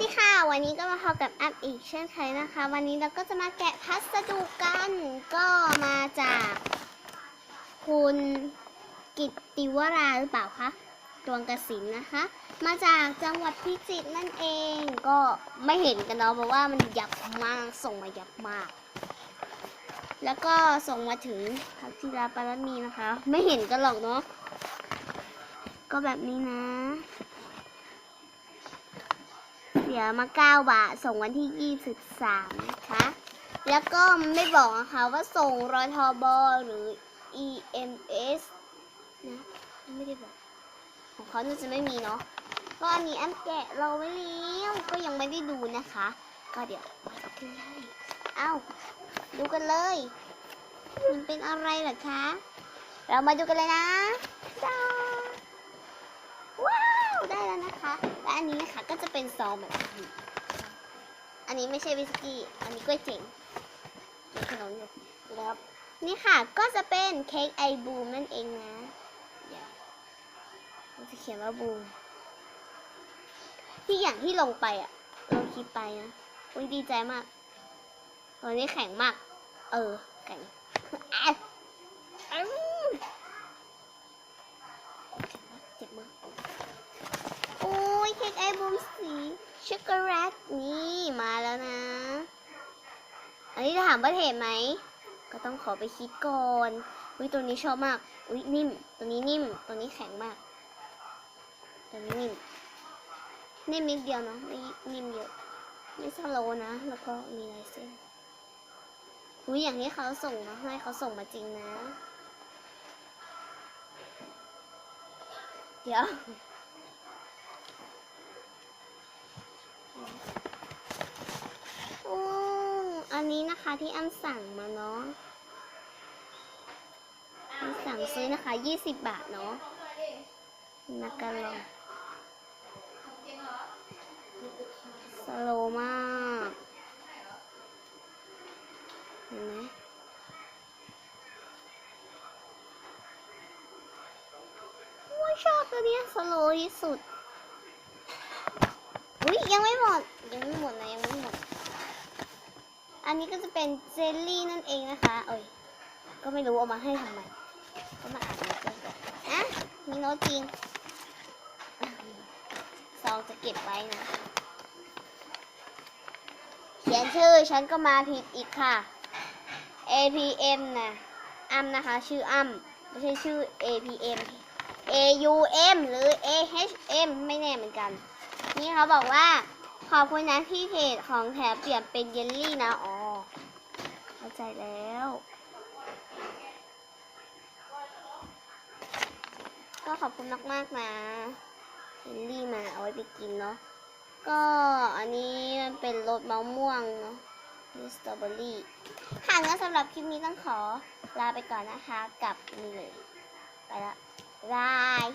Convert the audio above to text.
ดีค่ะ วันนี้ก็มาพบกับแอปอีกเช่นเคยนะคะ วันนี้เราก็จะมาแกะพัสดุกัน ก็มาจากคุณกิตติวราหรือเปล่าคะดวงกสินนะคะ มาจากจังหวัดพิจิตรนั่นเอง ก็ไม่เห็นกันเนาะเพราะว่ามันยับมาก ส่งมายับมาก แล้วก็ส่งมาถึงทักทิราปารมีนะคะ ไม่เห็นกันหรอกเนาะ ก็แบบนี้นะ เสียมา 9 บาท ส่งวันที่ 23 นะคะ แล้วก็ไม่บอกนะคะว่าส่งรอทอบอหรือ EMS นะ ไม่ได้บอก ของเขาน่าจะไม่มีเนาะ ก็อันนี้แอมแกะเราไว้แล้วก็ยังไม่ได้ดูนะคะ ก็เดี๋ยวมาดูกันเลยเอ้าดูกันเลย มันเป็นอะไรเหรอคะ เรามาดูกันเลยนะจ้า เป็นซองแบบนี้อันนี้ไม่ใช่วิสกี้ อันนี้กล้วยเจ๋งมีขนมอยู่แล้วนี่ค่ะ ก็จะเป็นเค้กไอบูมนั่นเองนะเดี๋ยวมันจะเขียนว่าบูม ที่อย่างที่ลงไปอะลงคลิปไปนะอุ้ยดีใจมากตอนนี้แข็งมาก เออ แข็ง อะอื้อเจ็บมือโอ้ยเค้กไอบูมสี ช็อกโกแลตนี่มาแล้วนะ อันนี้จะถามว่าเห็นไหม ก็ต้องขอไปคิดก่อนอุ้ยตัวนี้ชอบมากอุ้ยนิ่ม ตัวนี้นิ่ม ตัวนี้แข็งมาก ตัวนี้นิ่ม นิ่มนิดเดียวเนาะไม่นิ่มเยอะ ไม่สโลนะ แล้วก็มีลายเส้นอุ้ยอย่างที่เขาส่งมาให้เขาส่งมาจริงนะ เดี๋ยว อืมอันนี้นะคะที่อ้ำสั่งมาเนาะอ้ำสั่งซื้อนะคะ20บาทเนาะนักการลองสโลมากเห็นไหมว่าชอบตัวเนี้ยสโลที่สุด ยังไม่หมด ยังไม่หมดนะยังไม่หมด อันนี้ก็จะเป็นเจลลี่นั่นเองนะคะเอ้ยก็ไม่รู้เอามาให้ทำไมก็มาอ่านมาเจอก่อนะมีโน้ตจริงซองจะเก็บไว้นะ เขียนชื่อฉันก็มาผิดอีกค่ะ APM นะอ้ำนะคะ ชื่ออ้ำไม่ใช่ชื่อ APM AUM หรือ AHM ไม่แน่เหมือนกัน นี่เขาบอกว่า ขอบคุณนะที่เพจของแถมเปลี่ยนเป็นเยลลี่นะ อ๋อ เข้าใจแล้ว ก็ขอบคุณมาก ๆ นะ เยลลี่มาเอาไว้ไปกินเนาะ ก็อันนี้มันเป็นรสมะม่วงเนาะนี่สตรอเบอรี่ ค่ะงั้นสำหรับคลิปนี้ต้องขอลาไปก่อนนะคะ กับนี่เลย ไปละบาย